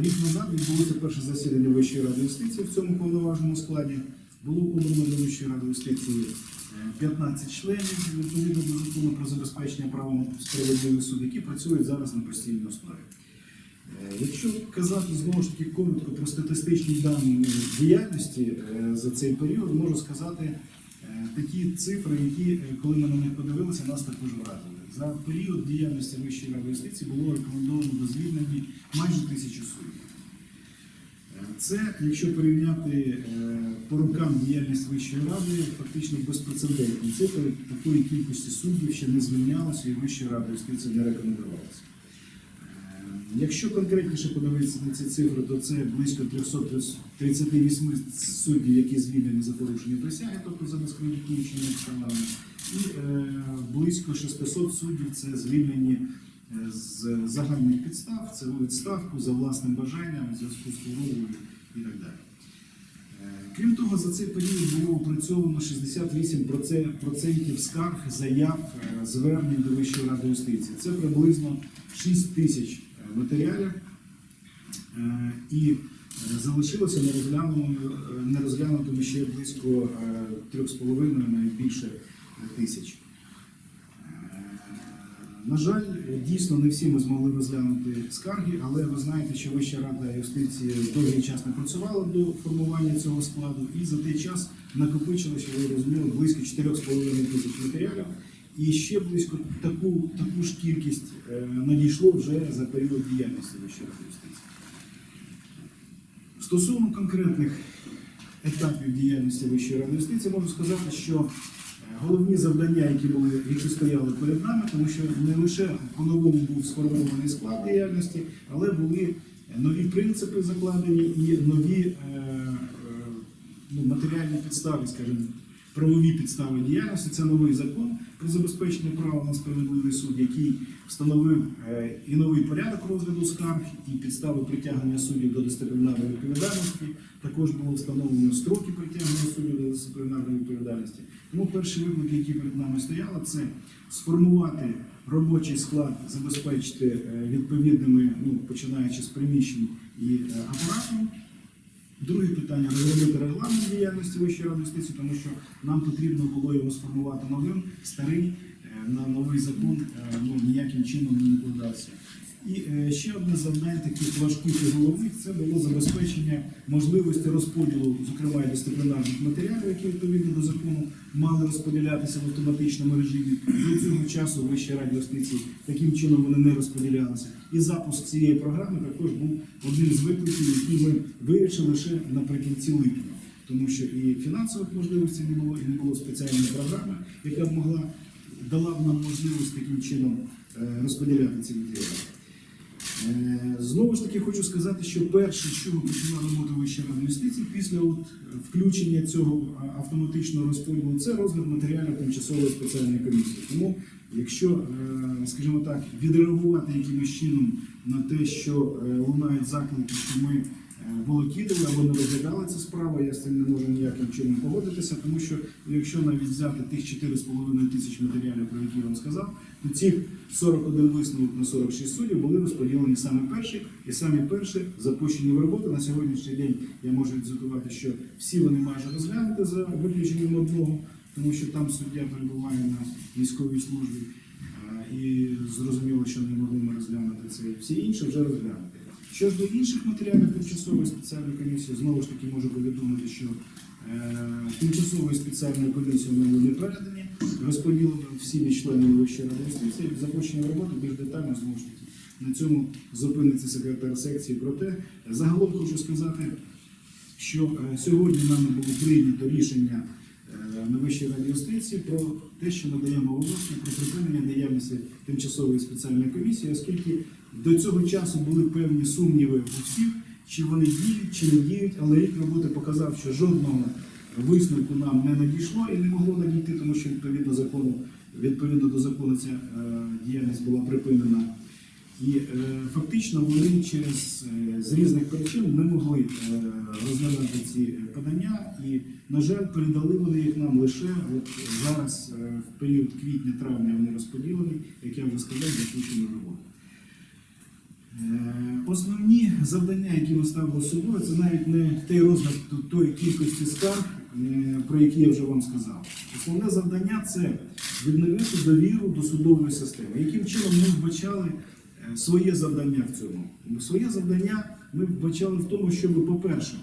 Рік назад відбулося перше засідання Вищої ради юстиції в цьому повноважному складі. Було обрано до Вищої ради юстиції е, 15 членів відповідно до закону про забезпечення права на справедливий суд, які працюють зараз на постійній основі. Е, Якщо казати знову ж таки коротко про статистичні дані діяльності е, за цей період, можу сказати е, такі цифри, які, е, коли ми на них подивилися, нас також вразили. За період діяльності Вищої ради юстиції було рекомендовано до звільнення майже тисячу суддів. Е, Це, якщо порівняти е, по рокам діяльність Вищої ради, фактично безпрецедентні цифри такої кількості суддів ще не звільнялося і Вища рада юстиції не рекомендувалася. Якщо конкретніше подивитися на ці цифри, то це близько 338 суддів, які звільнені за порушення присяги, тобто за дискредитуючими справами, і е, близько 600 суддів це звільнені е, з загальних підстав, це у відставку за власним бажанням, в зв'язку з хворобою і так далі. Е, Крім того, за цей період було опрацьовано 68% скарг, заяв, е, звернень до Вищої ради юстиції. Це приблизно 6 тисяч матеріалів. Е, І залишилося нерозглянутими, е, ще близько е, 3,5, навіть більше е, тисяч. Е, На жаль, дійсно не всі ми змогли розглянути скарги, але ви знаєте, що Вища рада юстиції довгий час не працювала до формування цього складу, і за той час накопичилося, ви розуміли, близько 4,5 тисяч матеріалів. І ще близько таку, таку ж кількість е, надійшло вже за період діяльності Вищої ради юстиції. Стосовно конкретних етапів діяльності Вищої ради юстиції, можу сказати, що е, головні завдання, які були, які стояли перед нами, тому що не лише по-новому був сформований склад діяльності, але були нові принципи закладені і нові е, е, ну, матеріальні підстави, скажімо, правові підстави діяльності. Це новий закон про забезпечення права на справедливий суд, який встановив е, і новий порядок розгляду скарг, і підстави притягнення суддів до дисциплінарної відповідальності. Також було встановлено строки притягнення суддів до дисциплінарної відповідальності. Тому перші виклики, які перед нами стояли, це сформувати робочий склад, забезпечити е, відповідними, ну починаючи з приміщень і е, апаратом. Друге питання розробити регламент діяльності Вищої ради тому що нам потрібно було його сформувати новим, старий е, на новий закон е, ну, ніяким чином не накладався. І е, ще одне завдання таких важких і головних це було забезпечення можливості розподілу, зокрема і дисциплінарних матеріалів, які відповідно до закону мали розподілятися в автоматичному режимі. До цього часу в Вищій раді юстиції таким чином вони не розподілялися. І запуск цієї програми також був одним з викликів, які ми вирішили лише наприкінці липня. Тому що і фінансових можливостей не було, і не було спеціальної програми, яка б могла дала б нам можливість таким чином е, розподіляти ці матеріали. Е, Знову ж таки хочу сказати, що перше, що ми роботу Вища рада юстиції після от включення цього автоматичного розподілу, це розгляд матеріалів тимчасової спеціальної комісії. Тому, якщо, е, скажімо так, відреагувати якимось чином на те, що е, лунають заклики, що ми волокітили або не розглядали цю справу, я з цим не можу ніяким чином погодитися, тому що якщо навіть взяти тих 4,5 тисяч матеріалів, про які я вам сказав, то ці 41 висновок на 46 суддів були розподілені саме перші, і самі перші запущені в роботу. На сьогоднішній день я можу відзвітувати, що всі вони майже розглянуті за виключенням одного, тому що там суддя перебуває на військовій службі. І зрозуміло, що не могли ми розглянути це. Всі інші вже розглянуті. Що ж до інших матеріалів тимчасової спеціальної комісії, знову ж таки можу повідомити, що е, тимчасової спеціальної комісії в мене не передані, розподілені всіми членами Вищої ради юстиції, запущені в роботу більш детально знову ж таки. На цьому зупиниться секретар секції. Проте загалом хочу сказати, що е, сьогодні нами було прийнято рішення е, на Вищій раді юстиції про те, що надаємо оголошення про припинення діяльності тимчасової спеціальної комісії, оскільки до цього часу були певні сумніви у всіх, чи вони діють, чи не діють, але рік роботи показав, що жодного висновку нам не надійшло і не могло надійти, тому що відповідно закону, відповідно до закону ця е, діяльність була припинена. І е, фактично вони через е, з різних причин не могли е, розглядати ці подання, і, на жаль, передали вони їх нам лише от зараз, е, в період квітня-травня вони розподілені, як я вже сказав, в роботу. Е, Основні завдання, які ми ставили собою, це навіть не той розгляд тої кількості скарг, е, про які я вже вам сказав. Основне завдання це відновити довіру до судової системи. Яким чином ми вбачали е, своє завдання в цьому? Своє завдання ми вбачали в тому, щоб, по-перше,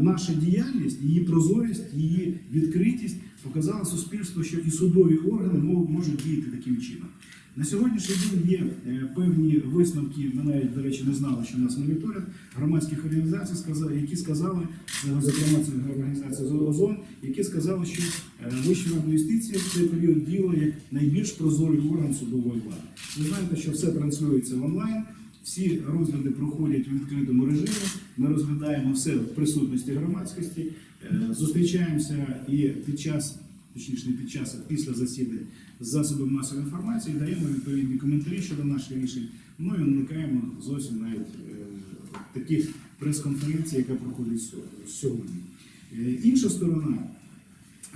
наша діяльність, її прозорість, її відкритість показала суспільству, що і судові органи можуть діяти таким чином. На сьогоднішній день є е, певні висновки, ми навіть, до речі, не знали, що нас моніторять громадських організацій, які сказали, це, зокрема, це організація ОЗОН, які сказали, що е, Вища рада юстиції в цей період діяла як найбільш прозорий орган судової влади. Ви знаєте, що все транслюється в онлайн. Всі розгляди проходять у відкритому режимі. Ми розглядаємо все в присутності громадськості, е, зустрічаємося і під час, точніше не під час, а після засідань з засобами масової інформації, даємо відповідні коментарі щодо наших рішень. Ну і уникаємо зовсім навіть е, таких прес-конференцій, яка проходить сьогодні. Е, Інша сторона,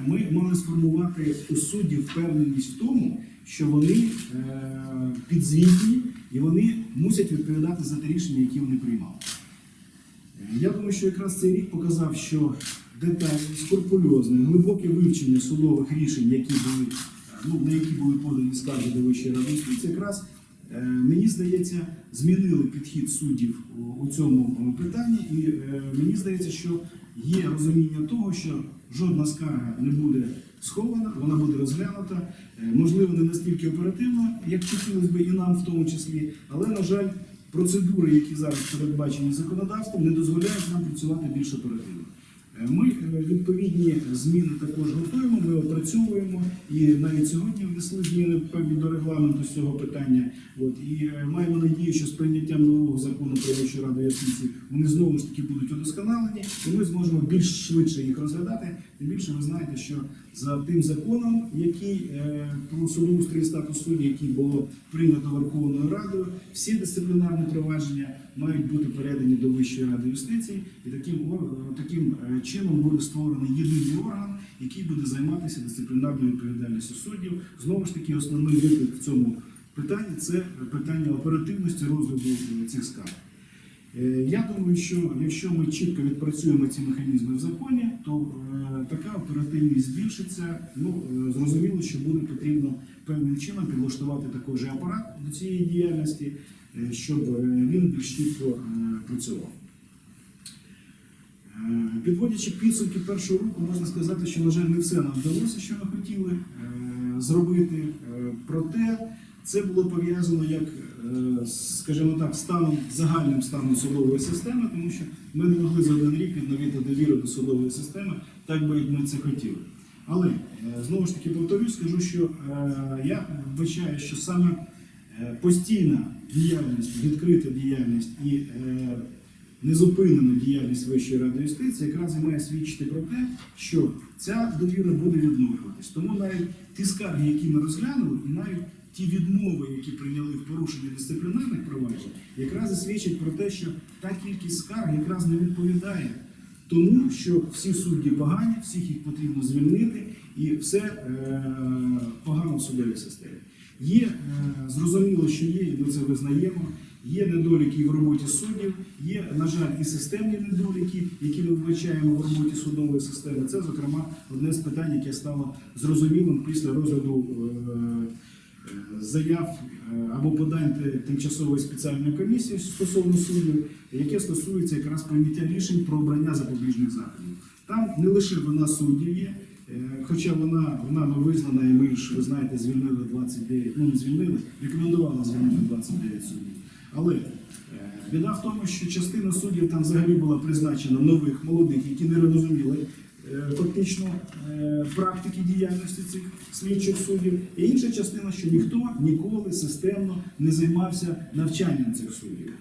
ми мали сформувати у судді впевненість в тому, що вони е, підзвітні і вони мусять відповідати за ті рішення, які вони приймали. Я думаю, що якраз цей рік показав, що детальне, скрупульозне, глибоке вивчення судових рішень, які були, ну, на які були подані скарги до Вищої ради юстиції, якраз е, мені здається, змінили підхід суддів у, цьому е, питанні, і е, мені здається, що є розуміння того, що жодна скарга не буде схована, вона буде розглянута, можливо, не настільки оперативно, як хотілося б і нам в тому числі, але, на жаль, процедури, які зараз передбачені законодавством, не дозволяють нам працювати більш оперативно. Е, Ми е, відповідні зміни також готуємо, ми опрацьовуємо і навіть сьогодні внесли зміни до регламенту з цього питання. От і е, маємо надію, що з прийняттям нового закону про Вищу раду юстиції вони знову ж таки будуть удосконалені, і ми зможемо більш швидше їх розглядати. Тим більше ви знаєте, що за тим законом, який про судоустрій статус судді, який було прийнято Верховною Радою, всі дисциплінарні провадження мають бути передані до Вищої ради юстиції, і таким таким е, чином буде створений єдиний орган, який буде займатися дисциплінарною відповідальністю суддів. Знову ж таки, основний виклик в цьому питанні це питання оперативності розгляду е, цих скарг. Е, Я думаю, що якщо ми чітко відпрацюємо ці механізми в законі, то така оперативність збільшиться. Ну зрозуміло, що буде потрібно певним чином підлаштувати також апарат до цієї діяльності, щоб е, він більш чітко е, працював. Е, Підводячи підсумки першого року, можна сказати, що, на жаль, не все нам вдалося, що ми хотіли е, зробити. Е, Проте це було пов'язано як, е, скажімо так, станом загальним станом судової системи, тому що ми не могли за один рік відновити довіру до судової системи, так би як ми це хотіли. Але е, знову ж таки повторюсь, скажу, що е, я вбачаю, що саме е, постійна діяльність, відкрита діяльність і е, незупинену діяльність Вищої ради юстиції якраз і має свідчити про те, що ця довіра буде відновлюватись. Тому навіть ті скарги, які ми розглянули, і навіть ті відмови, які прийняли в порушенні дисциплінарних проваджень, якраз і свідчать про те, що та кількість скарг якраз не відповідає тому, що всі судді погані, всіх їх потрібно звільнити, і все е, погано в судовій системі. Є е, зрозуміло, що є, і ми це визнаємо. Є недоліки в роботі суддів, є, на жаль, і системні недоліки, які ми вбачаємо в роботі судової системи. Це, зокрема, одне з питань, яке стало зрозумілим після розгляду е, е, заяв або подань тимчасової спеціальної комісії стосовно суддів, яке стосується якраз прийняття рішень про обрання запобіжних заходів. Там не лише вина суддів є, хоча вона вона визнана, і ми ж ви знаєте, звільнили 29, ну не звільнили, рекомендували звільнити 29 суддів. Але е, біда в тому, що частина суддів там взагалі була призначена нових, молодих, які не розуміли е, фактично е, практики діяльності цих слідчих суддів. І інша частина, що ніхто ніколи системно не займався навчанням цих суддів.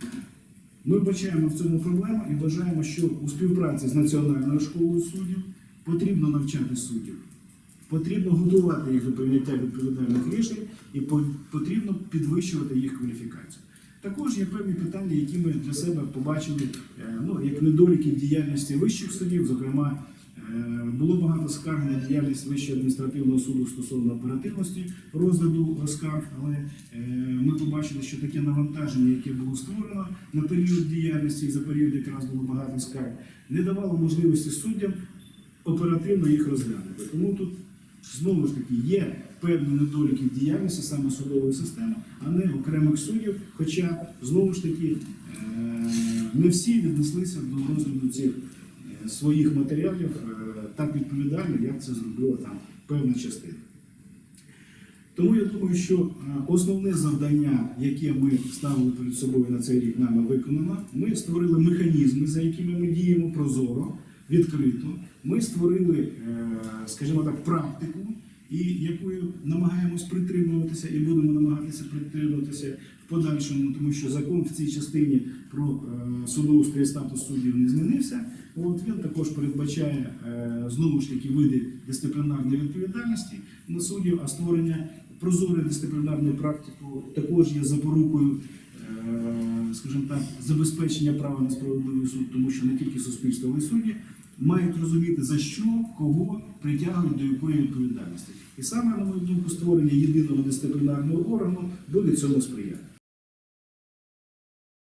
Ми бачаємо в цьому проблему і вважаємо, що у співпраці з Національною школою суддів потрібно навчати суддів. Потрібно готувати їх до прийняття відповідальних рішень і потрібно підвищувати їх кваліфікацію. Також є певні питання, які ми для себе побачили е, ну, як недоліки діяльності вищих судів, зокрема Е, Було багато скарг на діяльність Вищого адміністративного суду стосовно оперативності розгляду скарг, але е, ми побачили, що таке навантаження, яке було створено на період діяльності, і за період якраз було багато скарг, не давало можливості суддям оперативно їх розглянути. Тому тут знову ж таки є певні недоліки в діяльності саме судової системи, а не окремих суддів. Хоча знову ж таки е, не всі віднеслися до розгляду цих е, своїх матеріалів е, так відповідально, як це зробила там певна частина. Тому я думаю, що основне завдання, яке ми ставили перед собою на цей рік, нами виконано. Ми створили механізми, за якими ми діємо прозоро, відкрито. Ми створили, е, скажімо так, практику, і якою намагаємось притримуватися і будемо намагатися притримуватися в подальшому, тому що закон в цій частині про е, судоустрій статус суддів не змінився. От він також передбачає е, знову ж таки види дисциплінарної відповідальності на суддів, а створення прозорої дисциплінарної практики також є запорукою, скажімо так, забезпечення права на справедливий суд, тому що не тільки суспільство, але й судді мають розуміти за що, кого притягують до якої відповідальності. І саме, на мою думку, створення єдиного дисциплінарного органу буде цьому сприяти.